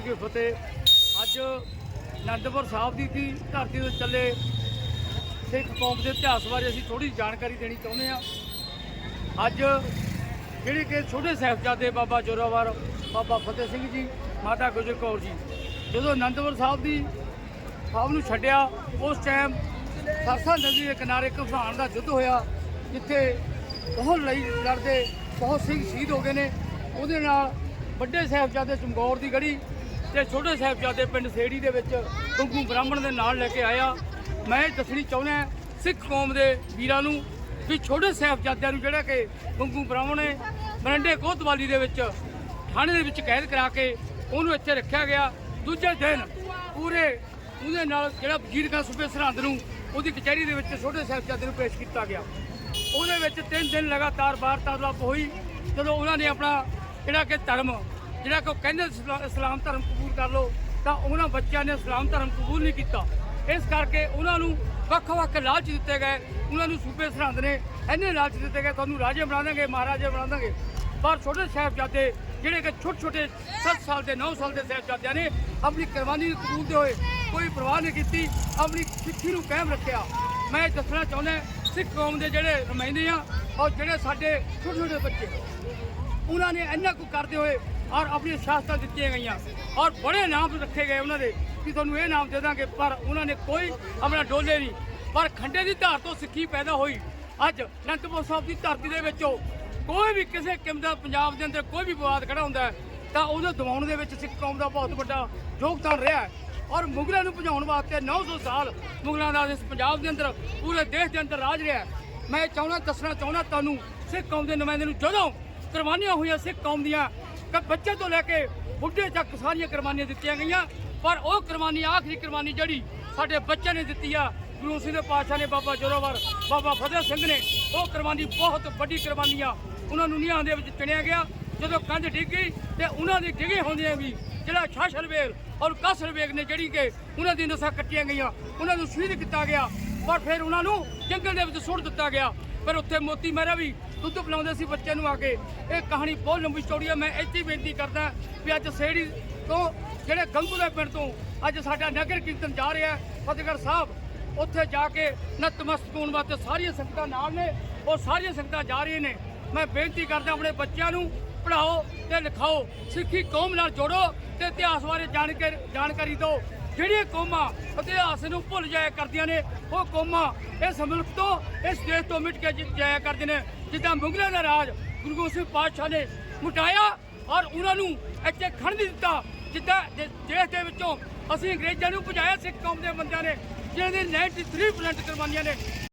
ਜੀ ਕੀ ਫਤਿਹ। ਅੱਜ ਅਨੰਦਪੁਰ ਸਾਹਿਬ ਦੀ ਦੀ ਧਰਤੀ ਤੇ ਚੱਲੇ ਸਿੱਖ ਕੌਮ ਦੇ ਇਤਿਹਾਸ ਬਾਰੇ ਅਸੀਂ ਥੋੜੀ ਜਾਣਕਾਰੀ ਦੇਣੀ ਚਾਹੁੰਦੇ ਹਾਂ। ਅੱਜ ਜਿਹੜੇ ਕਿ ਛੋਟੇ ਸਾਹਿਬਜ਼ਾਦੇ ਬਾਬਾ ਜੋਰਾਵਰ, ਬਾਬਾ ਫਤਿਹ ਸਿੰਘ ਜੀ, ਮਾਤਾ ਗੁਜਰ ਕੌਰ ਜੀ, ਜਦੋਂ ਅਨੰਦਪੁਰ ਸਾਹਿਬ ਦੀ ਸਾਹਿਬ ਨੂੰ ਛੱਡਿਆ, ਉਸ ਟਾਈਮ ਸਰਸਾ ਨਦੀ ਦੇ ਕਿਨਾਰੇ ਘੁਸਾਣ ਦਾ ਯੁੱਧ ਹੋਇਆ, ਜਿੱਥੇ ਬਹੁਤ ਲੜੀ ਲੜਦੇ, ਬਹੁਤ ਸਿੰਘ ਸ਼ਹੀਦ ਹੋ ਗਏ ਨੇ। ਉਹਦੇ ਨਾਲ ਵੱਡੇ ਸਾਹਿਬਜ਼ਾਦੇ ਚਮਗੌਰ ਦੀ ਗੜੀ ਤੇ ਛੋਟੇ ਸਾਹਿਬਜ਼ਾਦੇ ਪਿੰਡ ਸੇੜੀ ਦੇ ਵਿੱਚ ਗੰਗੂ ਬ੍ਰਾਹਮਣ ਦੇ ਨਾਲ ਲੈ ਕੇ ਆਇਆ। ਮੈਂ ਇਹ ਦੱਸਣੀ ਚਾਹੁੰਦਾ ਸਿੱਖ ਕੌਮ ਦੇ ਵੀਰਾਂ ਨੂੰ ਵੀ ਛੋਟੇ ਸਾਹਿਬਜ਼ਾਦਿਆਂ ਨੂੰ ਜਿਹੜਾ ਕਿ ਗੰਗੂ ਬ੍ਰਾਹਮਣ ਨੇ ਮਰੰਡੇ ਕੋਤਵਾਲੀ ਦੇ ਵਿੱਚ, ਥਾਣੇ ਦੇ ਵਿੱਚ ਕੈਦ ਕਰਾ ਕੇ ਉਹਨੂੰ ਇੱਥੇ ਰੱਖਿਆ ਗਿਆ। ਦੂਜੇ ਦਿਨ ਪੂਰੇ ਉਹਦੇ ਨਾਲ ਜਿਹੜਾ ਵਜ਼ੀਰ ਖਾਨ ਸੂਬੇ ਸਰਹੰਦ ਨੂੰ ਉਹਦੀ ਕਚਹਿਰੀ ਦੇ ਵਿੱਚ ਛੋਟੇ ਸਾਹਿਬਜ਼ਾਦੇ ਨੂੰ ਪੇਸ਼ ਕੀਤਾ ਗਿਆ। ਉਹਦੇ ਵਿੱਚ ਤਿੰਨ ਦਿਨ ਲਗਾਤਾਰ ਵਾਰਤਾਲਾਪ ਹੋਈ, ਜਦੋਂ ਉਹਨਾਂ ਨੇ ਆਪਣਾ ਜਿਹੜਾ ਕਿ ਧਰਮ ਜਿਹੜਾ ਕਿ ਉਹ ਕਹਿੰਦੇ ਇਸਲਾ- ਇਸਲਾਮ ਧਰਮ ਕਬੂਲ ਕਰ ਲਓ, ਤਾਂ ਉਹਨਾਂ ਬੱਚਿਆਂ ਨੇ ਇਸਲਾਮ ਧਰਮ ਕਬੂਲ ਨਹੀਂ ਕੀਤਾ। ਇਸ ਕਰਕੇ ਉਹਨਾਂ ਨੂੰ ਵੱਖ-ਵੱਖ ਲਾਲਚ ਦਿੱਤੇ ਗਏ, ਉਹਨਾਂ ਨੂੰ ਸੂਬੇ ਸਰਹੰਦ ਨੇ ਇੰਨੇ ਲਾਲਚ ਦਿੱਤੇ ਗਏ, ਤੁਹਾਨੂੰ ਰਾਜੇ ਬਣਾ ਦਾਂਗੇ, ਮਹਾਰਾਜੇ ਬਣਾ ਦਾਂਗੇ। ਪਰ ਛੋਟੇ ਸਾਹਿਬਜ਼ਾਦੇ ਜਿਹੜੇ ਕਿ ਛੋਟੇ ਛੋਟੇ 7 ਸਾਲ ਦੇ 9 ਸਾਲ ਦੇ ਸਾਹਿਬਜ਼ਾਦਿਆਂ ਨੇ ਆਪਣੀ ਕੁਰਬਾਨੀ ਨੂੰ ਕਬੂਲਦੇ ਹੋਏ, ਕੋਈ ਪਰਵਾਹ ਨਹੀਂ ਕੀਤੀ, ਆਪਣੀ ਸਿੱਖੀ ਨੂੰ ਕਾਇਮ ਰੱਖਿਆ। ਮੈਂ ਇਹ ਦੱਸਣਾ ਚਾਹੁੰਦਾ ਸਿੱਖ ਕੌਮ ਦੇ ਜਿਹੜੇ ਨੁਮਾਇੰਦੇ ਆ ਔਰ ਜਿਹੜੇ ਸਾਡੇ ਛੋਟੇ ਛੋਟੇ ਬੱਚੇ, ਉਹਨਾਂ ਨੇ ਇੰਨਾ ਕੁ ਕਰਦੇ ਹੋਏ ਔਰ ਆਪਣੀਆਂ ਸ਼ਾਸਤਾਂ ਦਿੱਤੀਆਂ ਗਈਆਂ। ਔਰ ਬੜੇ ਨਾਮ ਰੱਖੇ ਗਏ ਉਹਨਾਂ ਦੇ ਕਿ ਤੁਹਾਨੂੰ ਇਹ ਨਾਮ ਦੇ ਦਾਂਗੇ, ਪਰ ਉਹਨਾਂ ਨੇ ਕੋਈ ਆਪਣਾ ਡੋਲੇ ਨਹੀਂ। ਪਰ ਖੰਡੇ ਦੀ ਧਾਰ ਤੋਂ ਸਿੱਖੀ ਪੈਦਾ ਹੋਈ। ਅੱਜ ਅਨੰਦਪੁਰ ਸਾਹਿਬ ਦੀ ਧਰਤੀ ਦੇ ਵਿੱਚੋਂ ਕੋਈ ਵੀ ਕਿਸੇ ਕਿਸਮ ਦਾ ਪੰਜਾਬ ਦੇ ਅੰਦਰ ਕੋਈ ਵੀ ਵਿਵਾਦ ਖੜਾ ਹੁੰਦਾ ਹੈ, ਤਾਂ ਉਹਨੂੰ ਦਬਾਉਣ ਦੇ ਵਿੱਚ ਸਿੱਖ ਕੌਮ ਦਾ ਬਹੁਤ ਵੱਡਾ ਯੋਗਦਾਨ ਰਿਹਾ ਹੈ। ਔਰ ਮੁਗਲਾਂ ਨੂੰ ਭਜਾਉਣ ਵਾਸਤੇ 900 ਸਾਲ ਮੁਗਲਾਂ ਦਾ ਇਸ ਪੰਜਾਬ ਦੇ ਅੰਦਰ, ਪੂਰੇ ਦੇਸ਼ ਦੇ ਅੰਦਰ ਰਾਜ ਰਿਹਾ ਹੈ। ਮੈਂ ਚਾਹੁੰਦਾ, ਦੱਸਣਾ ਚਾਹੁੰਦਾ ਤੁਹਾਨੂੰ, ਸਿੱਖ ਕੌਮ ਦੇ ਨੁਮਾਇੰਦੇ ਨੂੰ ਜਦੋਂ ਕੁਰਬਾਨੀਆਂ ਹੋਈਆਂ ਸਿੱਖ ਕੌਮ ਦੀਆਂ ਕਿ ਬੱਚੇ ਤੋਂ ਲੈ ਕੇ ਬੁੱਢੇ ਤੱਕ ਸਾਰੀਆਂ ਕੁਰਬਾਨੀਆਂ ਦਿੱਤੀਆਂ ਗਈਆਂ। ਪਰ ਉਹ ਕੁਰਬਾਨੀ, ਆਖਰੀ ਕੁਰਬਾਨੀ ਜਿਹੜੀ ਸਾਡੇ ਬੱਚਿਆਂ ਨੇ ਦਿੱਤੀ ਆ, ਗੁਰੂ ਸਿੰਘ ਦੇ ਪਾਤਸ਼ਾਹ ਨੇ ਬਾਬਾ ਜੋਰਾਵਰ, ਬਾਬਾ ਫਤਿਹ ਸਿੰਘ ਨੇ, ਉਹ ਕੁਰਬਾਨੀ ਬਹੁਤ ਵੱਡੀ ਕੁਰਬਾਨੀ ਆ। ਉਹਨਾਂ ਨੂੰ ਨੀਹਾਂ ਦੇ ਵਿੱਚ ਚਿਣਿਆ ਗਿਆ। ਜਦੋਂ ਕੰਧ ਡਿੱਗੀ ਤੇ ਉਹਨਾਂ ਦੀ ਡਿੱਗੇ ਹੁੰਦਿਆਂ ਵੀ, ਜਿਹੜਾ ਸ਼ਾਸਨ ਵੇਗ ਔਰ ਕਸਰ ਵੇਗ ਨੇ ਜਿਹੜੀ ਕਿ ਉਹਨਾਂ ਦੀ ਨਸਾਂ ਕੱਟੀਆਂ ਗਈਆਂ, ਉਹਨਾਂ ਨੂੰ ਸ਼ਹੀਦ ਕੀਤਾ ਗਿਆ। ਪਰ ਫਿਰ ਉਹਨਾਂ ਨੂੰ ਜੰਗਲ ਦੇ ਵਿੱਚ ਸੁੱਟ ਦਿੱਤਾ ਗਿਆ। ਪਰ ਉੱਥੇ ਮੋਤੀ ਮਹਿਰਾ ਵੀ ਦੁੱਧ ਪਿਲਾਉਂਦੇ ਸੀ ਬੱਚੇ ਨੂੰ ਆ ਕੇ। ਇਹ ਕਹਾਣੀ ਬਹੁਤ ਲੰਬੀ ਚੌੜੀ ਹੈ ਮੈਂ ਇੱਥੇ ਹੀ ਬੇਨਤੀ ਕਰਦਾ ਵੀ ਅੱਜ ਸੇੜੀ ਤੋਂ ਜਿਹੜੇ ਗੰਗੂ ਦੇ ਪਿੰਡ ਤੋਂ ਅੱਜ ਸਾਡਾ ਨਗਰ ਕੀਰਤਨ ਜਾ ਰਿਹਾ ਫਤਿਹਗੜ੍ਹ ਸਾਹਿਬ, ਉੱਥੇ ਜਾ ਕੇ ਨਤਮਸਤਕ ਹੋਣ ਵਾਸਤੇ ਸਾਰੀਆਂ ਸੰਗਤਾਂ ਨਾਲ ਨੇ ਉਹ ਸਾਰੀਆਂ ਸੰਗਤਾਂ ਜਾ ਰਹੀਆਂ ਨੇ। ਮੈਂ ਬੇਨਤੀ ਕਰਦਾ ਆਪਣੇ ਬੱਚਿਆਂ ਨੂੰ ਪੜ੍ਹਾਓ ਤੇ ਲਿਖਾਓ। ਸਿੱਖੀ ਕੌਮ ਨਾਲ ਜੋੜੋ ਤੇ ਇਤਿਹਾਸ ਬਾਰੇ ਜਾਣ ਕੇ ਜਾਣਕਾਰੀ ਦਿਓ। ਜਿਹੜੀਆਂ ਕੌਮਾਂ ਇਤਿਹਾਸ ਨੂੰ ਭੁੱਲ ਜਾਇਆ ਕਰਦੀਆਂ ਨੇ, ਉਹ ਕੌਮਾਂ ਇਸ ਮੁਲਕ ਤੋਂ, ਇਸ ਦੇਸ਼ ਤੋਂ ਮਿਟ ਕੇ ਜ- ਜਾਇਆ ਕਰਦੇ ਨੇ। ਜਿੱਦਾਂ ਮੁਗਲਾਂ ਦਾ ਰਾਜ ਗੁਰੂ ਗੋਬਿੰਦ ਸਿੰਘ ਪਾਤਸ਼ਾਹ ਨੇ ਮੁਟਾਇਆ ਔਰ ਉਹਨਾਂ ਨੂੰ ਇੱਥੇ ਖੜਨ ਨਹੀਂ ਦਿੱਤਾ, ਜਿੱਦਾਂ ਦੇ- ਦੇਸ਼ ਦੇ ਵਿੱਚੋਂ ਅਸੀਂ ਅੰਗਰੇਜ਼ਾਂ ਨੂੰ ਭਜਾਇਆ, ਸਿੱਖ ਕੌਮ ਦੇ ਬੰਦਿਆਂ ਨੇ, ਜਿਹਨਾਂ ਦੇ 93% ਕੁਰਬਾਨੀਆਂ ਨੇ।